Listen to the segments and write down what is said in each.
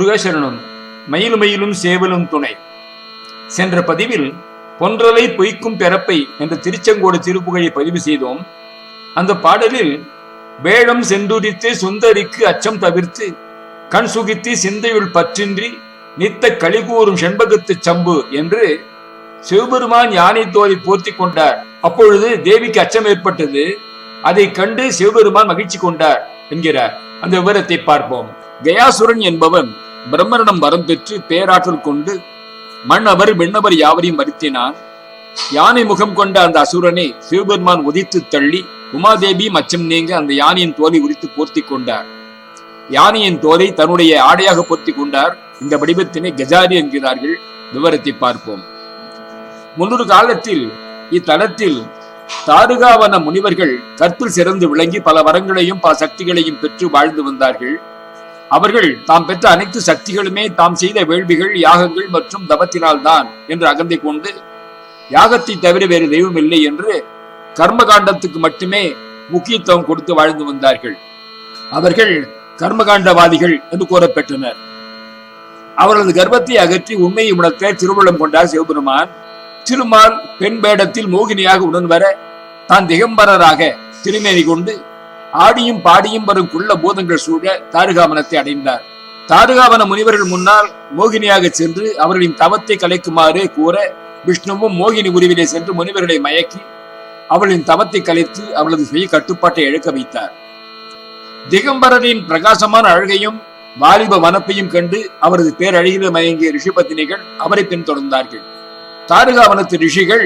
முருகேசரணம் மயிலுமயிலும் மயிலும் சேவலும் துணை. சென்ற பதிவில் பொன்றலை பொய்க்கும் பிறப்பை என்ற திருச்செங்கோடு திருப்புகழை பதிவு செய்தோம். அந்த பாடலில் வேடம் செந்துரித்து சுந்தரிக்கு அச்சம் தவிர்த்து கண் சுகித்து சிந்தையுள் பற்றின்றி நித்த கழிகூறும் செண்பகத்து சம்பு என்று சிவபெருமான் யானை தோலை போர்த்தி கொண்டார். அப்பொழுது தேவிக்கு அச்சம் ஏற்பட்டது. அதை கண்டு சிவபெருமான் மகிழ்ச்சி கொண்டார் என்கிறார். அந்த விவரத்தை பார்ப்போம். கயாசுரன் என்பவன் பிரம்மரிடம் வரம் பெற்று பேராற்றல் கொண்டு மண் அவர் விண்ணவர் யாவரையும் வருத்தினான். யானை முகம் கொண்ட அந்த அசுரனை சிவபெருமான் உதித்து தள்ளி உமாதேவி மச்சம் நீங்க அந்த யானையின் தோலை உரித்து போர்த்தி கொண்டார். யானையின் தோலை தன்னுடைய ஆடையாக போர்த்தி கொண்டார். இந்த வடிவத்தினை கஜாரி என்கிறார்கள். விவரத்தை பார்ப்போம். முன்னொரு காலத்தில் இத்தலத்தில் தாருகாவன முனிவர்கள் கற்பில் சிறந்து விளங்கி பல வரங்களையும் பல சக்திகளையும் பெற்று வாழ்ந்து வந்தார்கள். அவர்கள் தாம் பெற்ற அனைத்து சக்திகளுமே தாம் செய்த வேள்விகள் யாகங்கள் மற்றும் தவத்தினால் தான் என்று அகந்தை கொண்டு யாகத்தை தவிர வேறு தெய்வம் இல்லை என்று கர்மகாண்டத்துக்கு மட்டுமே முக்கியத்துவம் கொடுத்து வாழ்ந்து வந்தார்கள். அவர்கள் கர்மகாண்டவாதிகள் என்று கூறப்பெற்றனர். அவரது கர்ப்பத்தை அகற்றி உண்மையை உணர்த்த திருவுள்ளம் கொண்டார் சிவபெருமான். திருமால் பெண் வேடத்தில் மோகினியாக உடன் வர தான் திகம்பரராக திருமேனி கொண்டு ஆடியும் பாடியும் வரும் குள்ள பூதங்கள் சூழ தாருகாவனத்தை அடைந்தார். தாருகாவன முனிவர்கள் முன்னால் மோகினியாக சென்று அவர்களின் தவத்தை கலைக்குமாறு கூற விஷ்ணுவும் மோகினி உருவிலே சென்று முனிவர்களை மயக்கி அவளின் தவத்தை கலைத்து அவளது சுய கட்டுப்பாட்டை இழக்க வைத்தார். திகம்பரரின் பிரகாசமான அழகையும் வாலிப வனப்பையும் கண்டு அவரது பேரழகில மயங்கிய ரிஷிபத்தினிகள் அவரை பின்தொடர்ந்தார்கள். தாருகாவனத்து ரிஷிகள்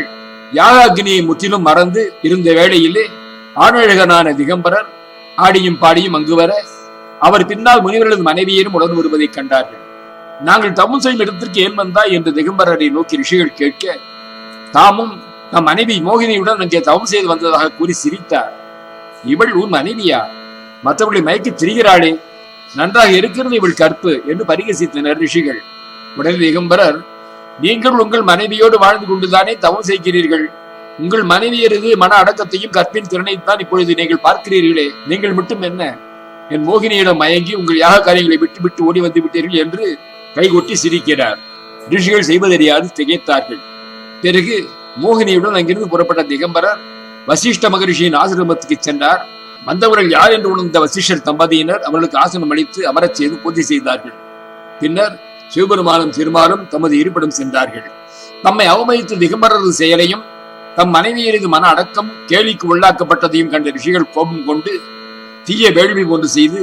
யாகாகினியை முற்றிலும் மறந்து இருந்த வேளையிலே ஆணழகனான திகம்பரர் ஆடியும் பாடியும் அங்கு வர அவர் பின்னால் முனிவர்களது மனைவியரும் உடன் வருவதைக் கண்டார்கள். நாங்கள் தவம் செய்யும் இடத்திற்கு ஏன் வந்தா என்று திகம்பரரை நோக்கி ரிஷிகள் கேட்க தாமும் நம் மனைவி மோகினியுடன் அங்கே தவம் செய்து வந்ததாக கூறி சிரித்தார். இவள் உன் மனைவியா? மற்றவர்களை மயக்கி திரிகிறாளே. நன்றாக இருக்கிறது இவள் கற்பு என்று பரிகசித்தனர் ரிஷிகள். உடனே திகம்பரர் நீங்கள் உங்கள் மனைவியோடு வாழ்ந்து கொண்டுதானே தவம் செய்கிறீர்கள்? உங்கள் மனைவியரது மன அடக்கத்தையும் கற்பின் திறனைத்தான் இப்பொழுது நீங்கள் பார்க்கிறீர்களே. நீங்கள் மட்டும் என்ன? என் மோகினியிடம் மயங்கி உங்கள் யாக காரியங்களை விட்டு விட்டு ஓடி வந்து விட்டீர்கள் என்று கைகொட்டி சிரிக்கிறார். ரிஷிகள் செய்வதறியாது திகைத்தார்கள். பிறகு மோகினியுடன் அங்கிருந்து புறப்பட்ட திகம்பரர் வசிஷ்ட மகரிஷியின் ஆசிரமத்துக்கு சென்றார். வந்தவர்கள் யார் என்று உணர்ந்த வசிஷ்டர் தம்பதியினர் அவர்களுக்கு ஆசனம் அளித்து அமரச் செய்து பூஜை செய்தார்கள். பின்னர் சிவபெருமானும் திருமாலும் தமது இருப்பிடம் சென்றார்கள். தம்மை அவமதித்து திகம்பரது செயலையும் தம் மனைவியரது மன அடக்கம் கேலிக்கு உள்ளாக்கப்பட்டதையும் கண்ட ரிஷிகள் கோபம் கொண்டு தீய வேள்வி ஒன்று செய்து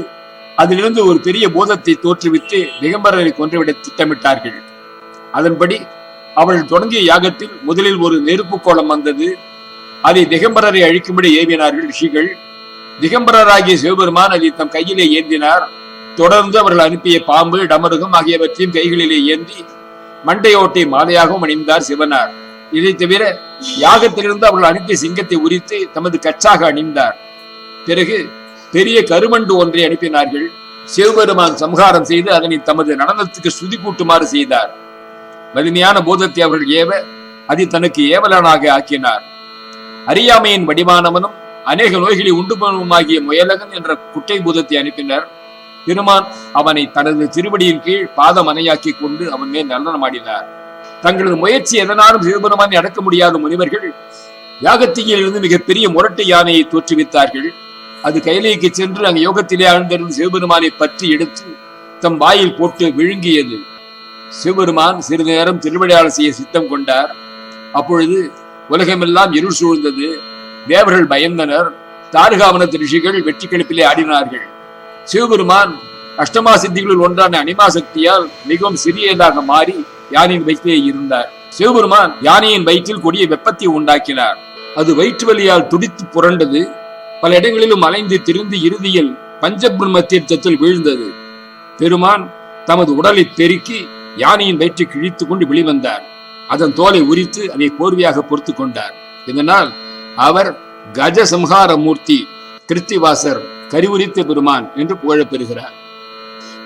அதிலிருந்து ஒரு பெரிய போதத்தை தோற்றுவித்து திகம்பரரை கொன்றுவிட திட்டமிட்டார்கள். அதன்படி அவள் தொடங்கிய யாகத்தில் முதலில் ஒரு நெருப்பு கோலம் வந்தது. அதை திகம்பரரை அழிக்கும்படி ஏவினார்கள் ரிஷிகள். திகம்பரராகிய சிவபெருமான் அதை தம் கையிலே ஏந்தினார். தொடர்ந்து அவர்கள் அனுப்பிய பாம்பு டமருகம் ஆகியவற்றையும் கைகளிலே ஏந்தி மண்டையோட்டை மாலையாகவும் அணிந்தார் சிவனார். இதை தவிர யாகத்திலிருந்து அவர்கள் அனுப்பிய சிங்கத்தை உரித்து தமது கச்சாக அணிந்தார். பிறகு பெரிய கருமண்டு ஒன்றை அனுப்பினார்கள். சிவபெருமான் சம்ஹாரம் செய்து அதனை தமது நடனத்துக்கு சுதி கூட்டுமாறு செய்தார். வலிமையான போதத்தை அவர்கள் ஏவ அதை தனக்கு ஏவலனாக ஆக்கினார். அறியாமையின் வடிவானவனும் அநேக நோய்களை உண்டு பண்ணுமாகிய முயலகன் என்ற குட்டை பூதத்தை அனுப்பினர். பெருமான் அவனை தனது திருவடியின் கீழ் பாதமனையாக்கி கொண்டு அவன் மேல் நல்லனமாடினார் தங்களது முயற்சி எதனாலும் சிவபெருமானை அடக்க முடியாத முனிவர்கள் யாகத்தீயில் இருந்து மிகப்பெரிய முரட்டு யானையை தோற்றுவித்தார்கள். அது கைலைக்கு சென்று அங்கு யோகத்திலே ஆழ்ந்திருந்த சிவபெருமானை பற்றி எடுத்து தம் வாயில் போட்டு விழுங்கியது. சிவபெருமான் சிறிது நேரம் திருவிளையாடல் செய்ய சித்தம் கொண்டார். அப்பொழுது உலகமெல்லாம் இருள் சூழ்ந்தது. தேவர்கள் பயந்தனர். தாருகாவனத்து ரிஷிகள் வெற்றி கழிப்பிலே ஆடினார்கள். சிவபெருமான் அஷ்டமா சித்திகளில் ஒன்றான அனிமா சக்தியால் மிகவும் சிறியதாக மாறி யானையின் வயிற்றிலே இருந்தார். சிவபெருமான் யானையின் வயிற்றில் கொடிய வெப்பத்தை உண்டாக்கினார். அது வயிற்று வலியால் துடித்து புரண்டது. பல இடங்களிலும் அலைந்து திரிந்து இறுதியில் பஞ்சபிரம்ம தீர்த்தத்தில் வீழ்ந்தது. பெருமான் தமது உடலை பெருக்கி யானையின் வயிற்றை கிழித்து கொண்டு வெளிவந்தார் அதன் தோலை உரித்து அதை போர்வையாக பொறுத்து கொண்டார். இதனால் அவர் கஜ சம்ஹார மூர்த்தி கிருத்திவாசர் கரிவுரித்த பெருமான் என்று புகழப்பெறுகிறார்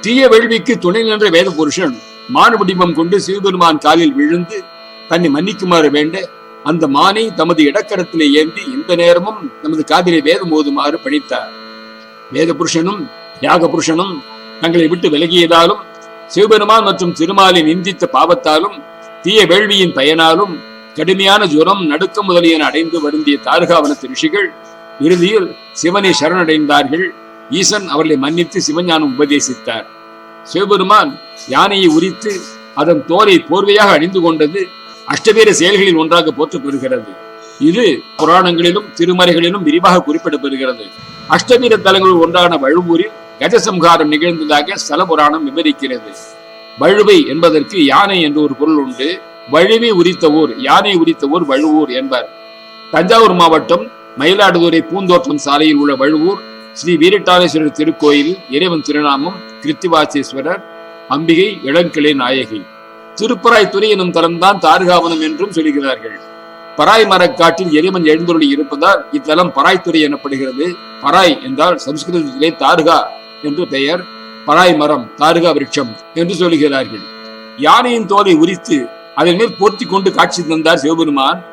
தீய வேள்விக்கு துணை நின்ற வேத புருஷன் மானவடிவம் கொண்டு சிவபெருமான் காலில் விழுந்து தன்னை மன்னிக்குமாறு வேண்ட அந்த மானை தமது இடக்கரத்திலே ஏந்தி இந்த நேரமும் நமது காதிலே வேதம் ஓதுமாறு பணித்தார். வேத புருஷனும் தியாக புருஷனும் தங்களை விட்டு விலகியதாலும் சிவபெருமான் மற்றும் திருமாலை நிந்தித்த பாவத்தாலும் தீய வேள்வியின் பயனாலும் கடுமையான ஜுரம் நடுக்கம் முதலியன அடைந்து வருந்திய தாருகாவனத்து ரிஷிகள் இறுதியில் சிவனை சரணடைந்தார்கள். ஈசன் அவர்களை மன்னித்து சிவஞானம் உபதேசித்தார். சிவபெருமான் யானையை உரித்து அதன் தோலை போர்வையாக அணிந்து கொண்டது அஷ்டவீர செயல்களில் ஒன்றாக போற்றப்பெறுகிறது இது புராணங்களிலும் திருமறைகளிலும் விரிவாக குறிப்பிடப்பெறுகிறது அஷ்டவீர தலங்களில் ஒன்றான வழுவூரில் கஜசம்ஹாரம் நிகழ்ந்ததாக ஸ்தல புராணம் விவரிக்கிறது. வழுவை என்பதற்கு யானை என்று ஒரு பொருள் உண்டு. வழுவை உரித்த ஊர் யானை உரித்த ஊர் வழுவூர் என்பர். தஞ்சாவூர் மாவட்டம் மயிலாடுதுறை பூந்தோட்டம் சாலையில் உள்ள வழுவூர் ஸ்ரீ வீரட்டாளேஸ்வரர் திருக்கோயில் இறைவன் திருநாமம் கிருத்திவாசேஸ்வரர் அம்பிகை இளங்கிளை நாயகி. திருப்பராய்த்துறை எனும் தலம்தான் தாருகாவனம் என்றும் சொல்கிறார்கள். பராய் மரக்காட்டில் எரிமன் எழுந்தொருளி இருப்பதால் இத்தலம் பராய்த்துறை எனப்படுகிறது. பராய் என்றால் சம்ஸ்கிருதத்திலே தாருகா என்று பெயர். பராய் மரம் தாருகா விருட்சம் என்று சொல்கிறார்கள். யானையின் தோலை உரித்து அதன் மேல் போர்த்தி கொண்டு காட்சி தந்தார் சிவபெருமான்.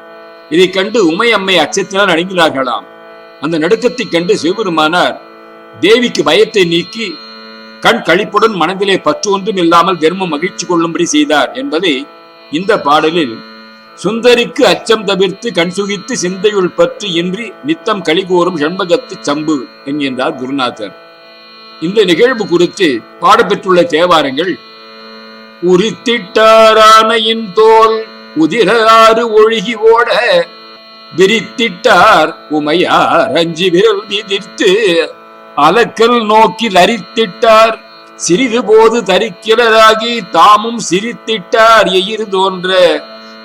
இதைக் கண்டு உமை அம்மை அச்சத்தினால் அணுகினார்களாம் அந்த நடுக்கத்தை கண்டு சிவபெருமானார் தேவிக்கு பயத்தை நீக்கி கண் கழிப்புடன் மனதிலே பற்று ஒன்றும் இல்லாமல் தர்மம் மகிழ்ச்சி கொள்ளும்படி செய்தார் என்பதை இந்த பாடலில் சுந்தரிக்கு அச்சம் தவிர்த்து கண் சுகித்து சிந்தையுள் பற்று இன்றி நித்தம் கலிகூறும் ஷண்பகத்து சம்பு என்கின்றார் குருநாதர். இந்த நிகழ்வு குறித்து பாடப்பெற்றுள்ள தேவாரங்கள் உரித்திட்டாரானையின் தோல் உதிராறு ஒழுகி ஓட விரித்திட்டார் உமையார் அஞ்சி விரல் எதிர்த்து அலக்கல் நோக்கி லரித்திட்டார் சிறிது போது தரிக்கிறதாகி தாமும் சிரித்திட்டார் எயிர் தோன்ற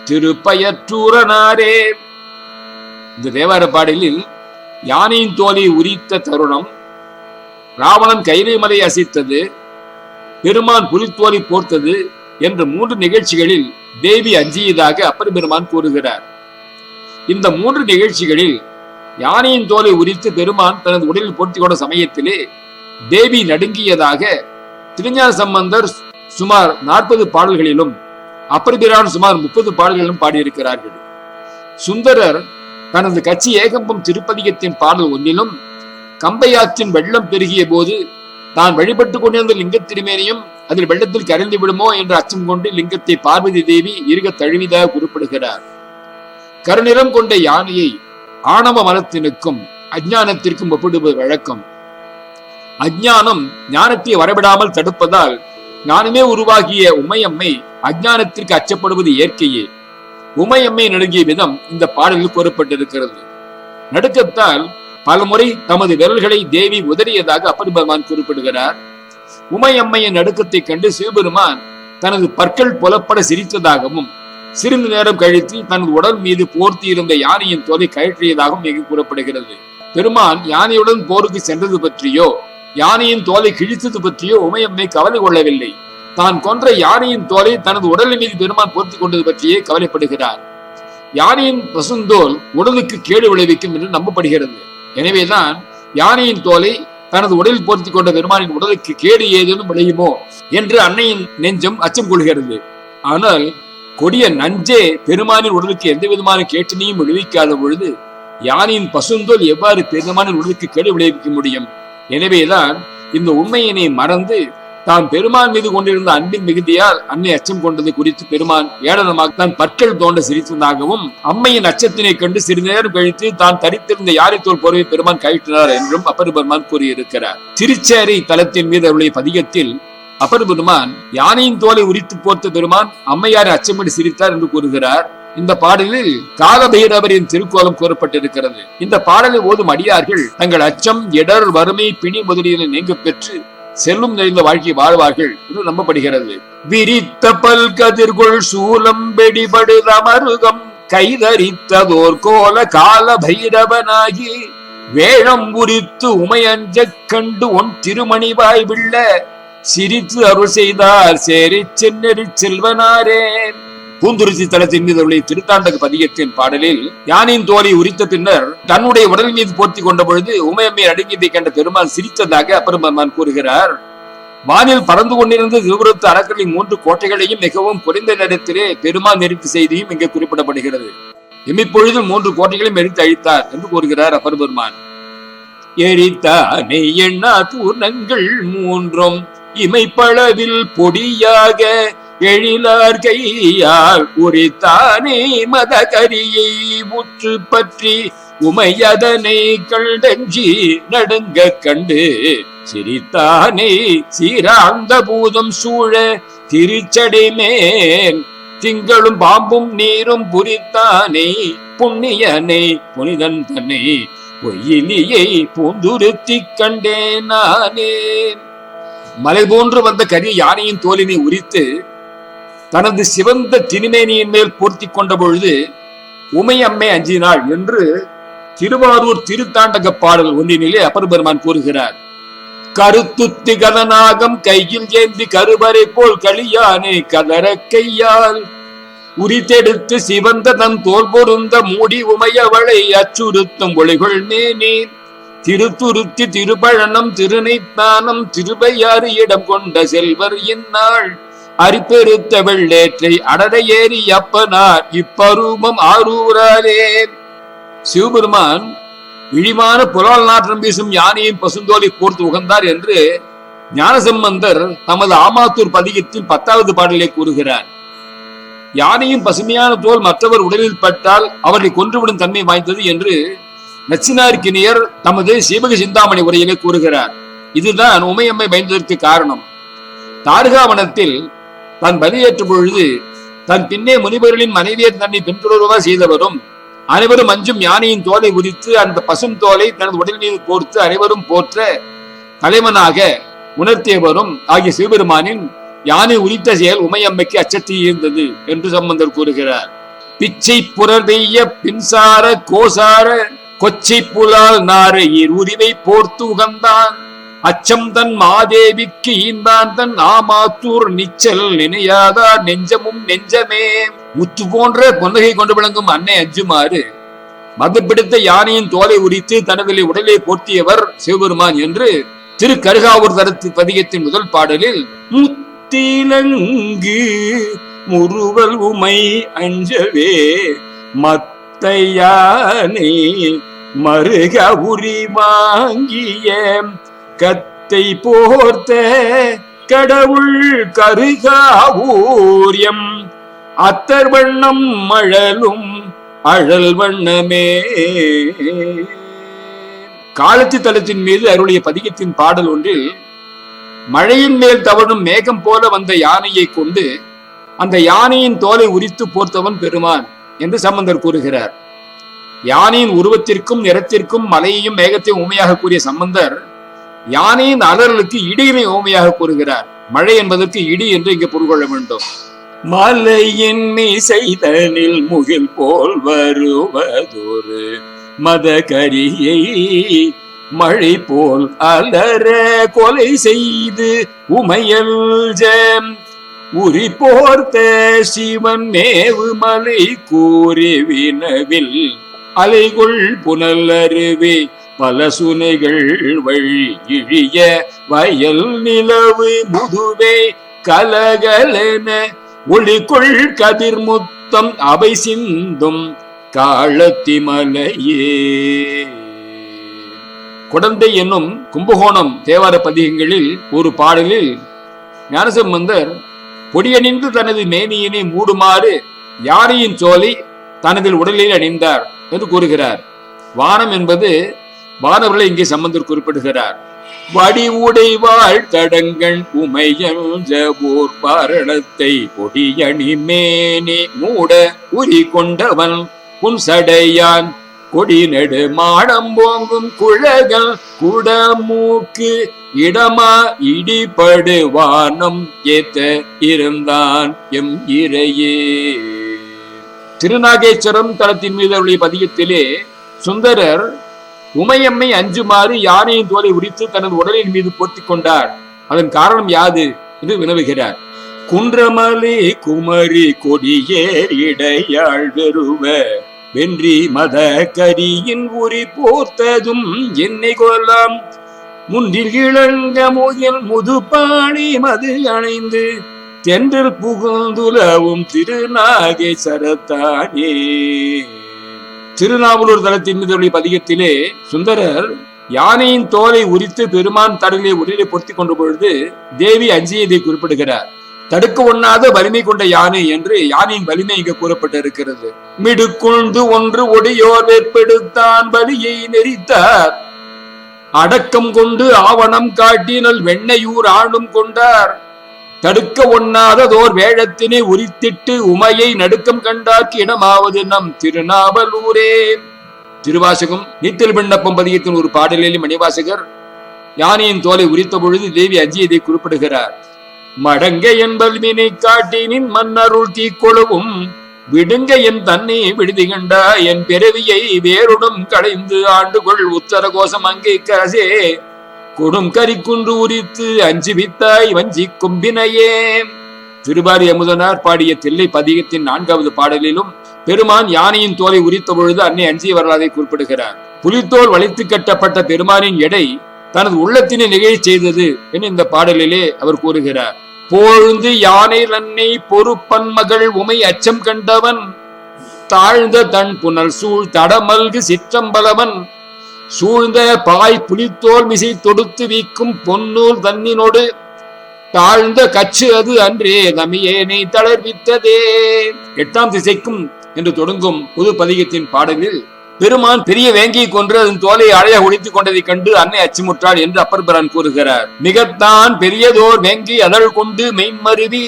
திருப்பயற்றூரனாரே. இந்த தேவார பாடலில் யானையின் தோலை உரித்த தருணம் ராவணன் கைலைமலை அசித்தது அசைத்தது பெருமான் புலித்தோலை போர்த்தது என்ற மூன்று நிகழ்ச்சிகளில் தேவி அஞ்சியதாக அப்பர் பெருமான் கூறுகிறார். இந்த மூன்று நிகழ்ச்சிகளில் யானையின் தோலை உரித்து பெருமான் தனது உடலில் போர்த்தி கொண்ட சமயத்திலே தேவி நடுங்கியதாக திருஞான சம்பந்தர் சுமார் நாற்பது பாடல்களிலும் அப்பர்பிரான் சுமார் முப்பது பாடல்களிலும் பாடியிருக்கிறார்கள். சுந்தரர் தனது கட்சி ஏகம்பம் திருப்பதிகத்தின் பாடல் ஒன்றிலும் கம்பையாற்றின் வெள்ளம் பெருகிய போது தான் வழிபட்டுக் கொண்டிருந்த லிங்க திருமேனியும் அதில் வெள்ளத்தில் கரைந்து விடுமோ என்ற அச்சம் கொண்டு லிங்கத்தை பார்வதி தேவி இருக தழுவிதாக குறிப்பிடுகிறார். கருநிறம் கொண்ட யானையை ஆணவ மரத்தினுக்கும் அஜ்ஞானத்திற்கும் ஒப்பிடுவது வழக்கம். அஜ்ஞானம் ஞானத்தை வரவிடாமல் தடுப்பதால் ஞானமே உருவாகிய உமையம்மை அஜ்ஞானத்திற்கு அச்சப்படுவது இயற்கையே. உமையம்மை நடுங்கிய விதம் இந்த பாடலில் கூறப்பட்டிருக்கிறது. நடுக்கத்தால் பலமுறை தமது விரல்களை தேவி உதறியதாக அப்பரிபெருமான் குறிப்பிடுகிறார். உமையம்மையின் நடுக்கத்தை கண்டு சிவபெருமான் தனது பற்கள் புலப்பட சிரித்ததாகவும் சிறிது நேரம் கழித்து தனது உடல் மீது போர்த்தி இருந்த யானையின் தோலை கழற்றியதாகவும் இங்கு கூறப்படுகிறது. பெருமான் யானையுடன் போருக்கு சென்றது பற்றியோ யானையின் தோலை கிழித்தது பற்றியோ உமையம்மை கவலை கொள்ளவில்லை. தான் கொன்ற யானையின் தோலை தனது உடலின் மீது பெருமான் போர்த்தி கொண்டது பற்றியே கவலைப்படுகிறார். யானையின் பசுந்தோல் உடலுக்கு கேடு விளைவிக்கும் என்று நம்பப்படுகிறது. எனவேதான் யானையின் தோலை தனது உடலில் போர்த்தி கொண்ட பெருமானின் உடலுக்கு கேடு ஏதேனும் விளையுமோ என்று அன்னையின் நெஞ்சம் அச்சம் கொள்கிறது. ஆனால் கொடிய நஞ்சே பெருமானின் உடலுக்கு எந்த விதமான கேட்டினையும் விளைவிக்காத பொழுது யானையின் பசுந்தோல் எவ்வாறு பெருமானின் உடலுக்கு கேடு விளைவிக்க முடியும்? எனவேதான் இந்த உண்மையினை மறந்து தான் பெருமான் மீது கொண்டிருந்த அன்பின் மிகுதியால் அன்னை அச்சம் கொண்டது குறித்து பெருமான் ஏளனமாக தான் பற்கள் தோண்ட சிரித்ததாகவும் அம்மையின் அச்சத்தினை கண்டு சிறிது நேரம் கழித்து தான் தரித்திருந்த யாரைத்தோல் போர்வை பெருமான் கழித்தினார் என்றும் அப்பர் பெருமான் கூறியிருக்கிறார். திருச்சேரி தலத்தின் மீது அவருடைய பதிகத்தில் அப்பர் பெருமான் யானையின் தோலை உரித்து போர்த்த பெருமான் அம்மையாரை அச்சமடி சிரித்தார் என்று கூறுகிறார். இந்த பாடலில் காலபைரவரின் திருக்கோலம் கூறப்பட்டிருக்கிறது. இந்த பாடலை ஓதும் அடியார்கள் தங்கள் அச்சம் இடர் வறுமை பிணி முதலியன நீங்க பெற்று செல்லும் நிறைந்த வாழ்க்கை வாழ்வார்கள் என்று நம்பப்படுகிறது. விரித்த பல் கதிர்கொள் சூலம் வெடிபடு அமருகம் கைதரித்ததோர் கோல கால பைரவனாகி வேழம் உரித்து உமையஞ்சக் கண்டு உன் திருமணிவாய் விள்ள சிரித்து அருள் செய்தார். சேரி சென்னறி செல்வனாரே. பூந்துருச்சி தளத்தின் மீது உள்ள திருத்தாண்டக பதிகத்தின் பாடலில் யானையின் தோலை உரித்த பின்னர் தன்னுடைய உடல் மீது போர்த்தி கொண்ட பொழுது உமையம்மை அடங்கியதை கண்ட பெருமான் சிரித்ததாக அப்பெருமான் கூறுகிறார். வானில் பறந்து கொண்டிருந்த திருபுரத்து அறக்களின் மூன்று கோட்டைகளையும் மிகவும் குறைந்த நேரத்திலே பெருமான் நெருப்பு செய்தியும் இங்கே குறிப்பிடப்படுகிறது. இமைப்பொழுது மூன்று கோட்டைகளையும் எரித்து அழித்தார் என்று கூறுகிறார் அப்பர் பெருமான் எரித்தானே எண்ணா பூர்ணங்கள் மூன்றும் இமைப்பளவில் பொடியாக எழிலார் கையால் உரித்தானே மதகரியை முற்று பற்றி உமையதனை கண்டஞ்சி நடுங்க கண்டு சிரித்தானே சீராந்த பூதம் சூழ திருச்சடைமேன் திங்களும் பாம்பும் நீரும் புரித்தானே புண்ணியனை புனிதன் தன்னை பொய்யிலியை பூந்துருத்தி கண்டேன் நானே. மலை போன்று வந்த கரிய யானையின் தோலினை உரித்து தனது சிவந்த திணிமேனியின் மேல் போர்த்தி கொண்ட பொழுது உமை அம்மை அஞ்சினாள் என்று திருவாரூர் திருத்தாண்டக பாடல் ஒன்றினிலே அப்பர் பெருமான் கூறுகிறார். கருத்துத்தி கதநாகம் கையில் ஏந்தி கருவறை போல் களியானே கதற கையால் உரித்தெடுத்து சிவந்த தன் தோல் பொருந்த மூடி உமையவளை அச்சுறுத்தும் ஒளிகள் மேனேன் திருத்துருத்தி திருப்பழனம் திருநைத்தானம் திருவையாறு இடம் கொண்ட செல்வர் இந்நாள். அரிப்பெருத்த வெள்ளேற்றை அடடையேறி அப்பனார் இப்பரூபம் ஆரூராலே சிவபெருமான் இழிவான புலால் நாற்றம் வீசும் யானையும் பசுந்தோலை போர்த்து உகந்தார் என்று ஞானசம்பந்தர் தமது ஆமாத்தூர் பதிகத்தில் பத்தாவது பாடலை கூறுகிறார். யானையும் பசுமையான தோல் மற்றவர் உடலில் பட்டால் அவரை கொன்றுவிடும் தன்மை வாய்ந்தது என்று நச்சினார்கினியர் தமது சீபக சிந்தாமணி உரையிலே கூறுகிறார். இதுதான் உமையம்மை பயந்ததற்கு காரணம். தாருகாவனத்தில் தான் பலியேற்றும் பொழுது தன் பின்னே முனிவர்களின் மனைவியை தன்னை பின்தொடர்வா செய்தவரும் அனைவரும் அஞ்சும் யானையின் தோலை உரித்து அந்த பசும் தோலை தனது உடல் மீது கோர்த்து அனைவரும் போற்ற தலைவனாக உணர்த்தியவரும் ஆகிய சிவபெருமானின் யானை உரித்த செயல் உமையம்மைக்கு அச்சத்தி இருந்தது என்று சம்பந்தர் கூறுகிறார். பிச்சை புரதெய்ய பின்சார கோசார கொச்சை புலால் நாரையீர் உரிவை போர்த்து உகந்தான். அச்சம் தன் மாதேவிக்கு ஈந்தான் தன் ஆமாத்தூர் நிச்சல் நினையாதார் நெஞ்சமும் நெஞ்சமே. முத்து போன்ற புன்னகை கொண்டு விளங்கும் அன்னை அஞ்சுமாறு. மது பிடித்த யானையின் தோலை உரித்து தனது உடலை போர்த்தியவர் சிவபெருமான் என்று திரு கருகாவூர் தரத்து பதிகத்தின் முதல் பாடலில் முத்திலங்கு முறுவல் உமை அஞ்சவே மத்தையானே மருக உரி வாங்கிய கத்தை போர்த்த கடவுள் கருகாவூரியம் அத்தர் வண்ணம் மழலும் அழல் வண்ணமே. காலத்து தலத்தின் மீது அருளிய பதிகத்தின் பாடல் ஒன்றில் மழையின் மேல் தவழும் மேகம் போல வந்த யானையை கொண்டு அந்த யானையின் தோலை உரித்து போர்த்தவன் பெருமான் என்று சம்பந்தர் கூறுகிறார். யானையின் உருவத்திற்கும் நிறத்திற்கும் மலையையும் மேகத்தையும் உண்மையாக கூறிய சம்பந்தர் யானையின் அலறலுக்கு இடியினை ஓமையாக கூறுகிறார். மழை என்பதற்கு இடி என்று இங்கு பொருள் கொள்ள வேண்டும். மலையின் செய்தனில் முகில் போல் வருவதொரு மத கரியை மழை போல் அலற கொலை செய்து உமையல் ஜம் உரி போர்த்த சிவன் மேவு மலை கூறி வினவில் அலைகொள் புனல் அருவி பல சுனைகள் வழி இழிய வயல் நிலவு முதுவே கலகலன ஒளிக்குள் கதிர்முத்தம் அவை சிந்தும் காலத்தி மலையே குடந்தை என்னும் கும்பகோணம் தேவார பதிகங்களில் ஒரு பாடலில் ஞானசம்பந்தர் பொடியணிந்து தனது மேனியினை மூடுமாறு யானையின் சோலை தனது உடலில் அணிந்தார் என்று கூறுகிறார். வானம் என்பது வானவர்களை இங்கே சம்பந்தர் குறிப்பிடுகிறார். வடி உடைவாள் தடங்கள் தடங்கண் உமையோர் பாரணத்தை கொடியணி மேனி மூட உரி கொண்டவன் உன் சடையான் கொடி நெடு மாடம் போங்கும் குழகல் குடமூக்கு இடமா இடிபடு வானம் ஏத்த இருந்தான் எம் இறையே. திருநாகேஸ்வரம் தளத்தின் மீது அவருடைய பதிகத்திலே சுந்தரர் உமையம்மை அஞ்சுமாறு யானையின் தோலை உரித்து தனது உடலின் மீது போர்த்தி கொண்டார். அதன் காரணம் யாது? என்று வினவுகிறார். குன்றமலே குமரி கொடியேர் இடையாள் வெறுவ வென்றி மத கரியின் உரி போர்த்ததும் என்னை கொல்லாம். முன்றில் இழங்க முயல் முதுபாணி மது அணைந்து தென்றல் புகுந்துலவும் திருநாகேஸ்வரத்தானே திருநாவலூர் தளத்தின் மீது பதிகத்திலே சுந்தரர் யானையின் தோலை உரித்து பெருமான் தடலை உடலை பொருத்தி கொண்ட பொழுது தேவி அஞ்சியதை குறிப்பிடுகிறார். தடுக்க ஒண்ணாத வலிமை கொண்ட யானை என்று யானையின் வலிமை இங்கு கூறப்பட்டிருக்கிறது. மிடுக்குண்டு ஒன்று ஒடியோர் வேற்பெடுத்தான் வலியை நெறித்தார். அடக்கம் கொண்டு ஆவணம் காட்டினல் வெண்ணையூர் ஆண்டும் கொண்டார். தடுக்க ஒண்ணாததோர் வேழத்தினை உரித்திட்டு உமையை நடுக்கம் கண்டார்க்கு இடமாவது நம் திருநாவலூரே. திருவாசகம் நீத்தல் விண்ணப்பம் பதியத்தின் ஒரு பாடலில் மணிவாசகர் யானையின் தோலை உரித்த பொழுது தேவி அஞ்சியதை குறிப்பிடுகிறார். மடங்க என்பல் வினை காட்டினின் மன்னருள் தீக்கொழுவும் விடுங்க என் தன்னை விடுதி கண்டா என் பிறவியை வேருடன் களைந்து ஆண்டுகொள் உத்தர கோஷம் அங்கே கரசே. கொடும் குன்று உரித்து அஞ்சு வித்தாய் வஞ்சி கும்பினையே. திருபாரி அமுதனார் பாடிய தில்லை பதிகத்தின் நான்காவது பாடலிலும் பெருமான் யானையின் தோலை உரித்த பொழுது அன்னை அஞ்சிய வரலாறை குறிப்பிடுகிறார். புலித்தோல் வளைத்து கட்டப்பட்ட பெருமானின் எடை தனது உள்ளத்தினை நிகழ்ச்சி செய்தது என இந்த பாடலிலே அவர் கூறுகிறார். போழ்ந்து யானை நன்னை பொறுப்பன் மகள் உமை அச்சம் கண்டவன் தாழ்ந்த தன் புனல் சூழ் தடமல்கு சிற்றம்பலவன் சூழ்ந்த பாய் புலித்தோல் மிசை தொடுத்து வீக்கும் பொன்னூல் தன்னினோடு தாழ்ந்த கச்சு அது அன்றே நமியேனை தளர்வித்ததே. எட்டாம் திசைக்கும் என்று தொடங்கும் புது பதிகத்தின் பாடலில் பெருமான் பெரிய வேங்கியை கொன்று அதன் தோலை அழைய ஒழித்துக் கொண்டதைக் கண்டு அன்னை அச்சுமுற்றாள் என்று அப்பர் பிரான் கூறுகிறார். மிகத்தான் பெரியதோர் வேங்கி அதழ் கொண்டு மெய்மருவி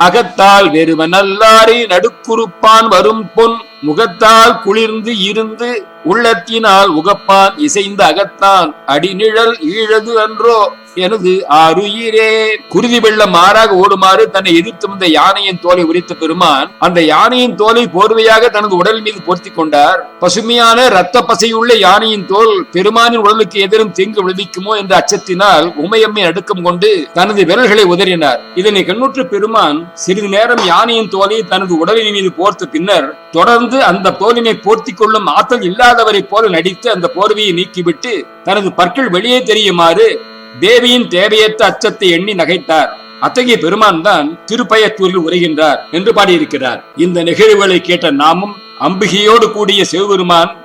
அகத்தால் வெறுவன் அல்லாரை நடுக்குறுப்பான் வரும் பொன் முகத்தால் குளிர்ந்து இருந்து உள்ளத்தினால் உகப்பான் இசைந்த அகத்தான் அடிநிழல் ஈழது அன்றோ எனது அருயிரே குருதி வெள்ளம் மாறாக ஓடுமாறு தன்னை எதிர்த்து வந்த யானையின் தோலை உரித்த பெருமான் அந்த யானையின் தோலை போர்வையாக தனது உடல் மீது போர்த்தி கொண்டார். பசுமையான இரத்த பசையுள்ள யானையின் தோல் பெருமானின் உடலுக்கு எதிரும் தீங்கு விளைவிக்குமோ என்ற அச்சத்தினால் உமையம்மை நடுக்கம் கொண்டு தனது விரல்களை உதறினார். இதனை கண்ணுற்ற பெருமான் சிறிது நேரம் யானையின் தோலை தனது உடலின் மீது போர்த்த பின்னர் தொடர்ந்து அந்த போரினை போர்த்தி கொள்ளும் ஆற்றல் இல்லாதவரை போல நடித்து அந்த போர்வையை நீக்கிவிட்டு தனது பற்கள் வெளியே தெரியுமாறு தேவியின் தேவையற்ற அச்சத்தை எண்ணி நகைத்தார். அத்தகைய பெருமான் தான் திருப்பயத்தூரில் உரைகின்றார் என்று பாடியிருக்கிறார். இந்த நிகழ்வுகளை கேட்ட நாமும் அம்பிகையோடு கூடிய சிவபெருமான்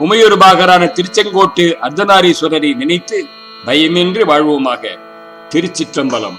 உமையொருபாகரான திருச்செங்கோட்டு அர்த்தநாரீஸ்வரரை நினைத்து பயமின்றி வாழ்வோமாக திருச்சிற்றம்பலம்.